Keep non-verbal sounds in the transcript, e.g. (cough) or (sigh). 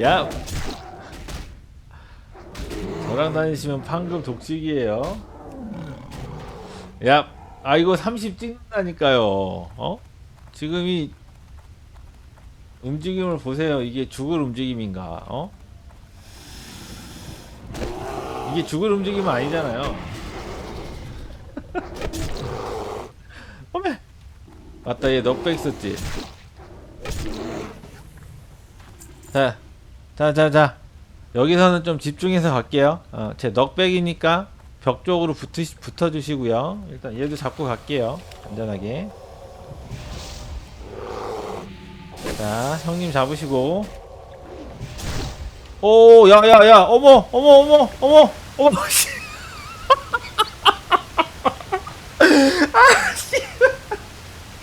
야. 저랑 다니시면 판금 독식이에요. 야 아 이거 30 찍는다니까요. 어? 지금 이 움직임을 보세요. 이게 죽을 움직임인가 어? 이게 죽을 움직임은 아니잖아요. (laughs) 어메! 맞다 얘 넉백 있었지. 자, 자, 자, 자. 여기서는 좀 집중해서 갈게요. 어, 제 넉백이니까 벽 쪽으로 붙으, 붙어주시고요. 일단 얘도 잡고 갈게요. 안전하게. 자, 형님 잡으시고. 오, 야, 야, 야, 어머, 어머, 어머, 어머, 어머, 씨.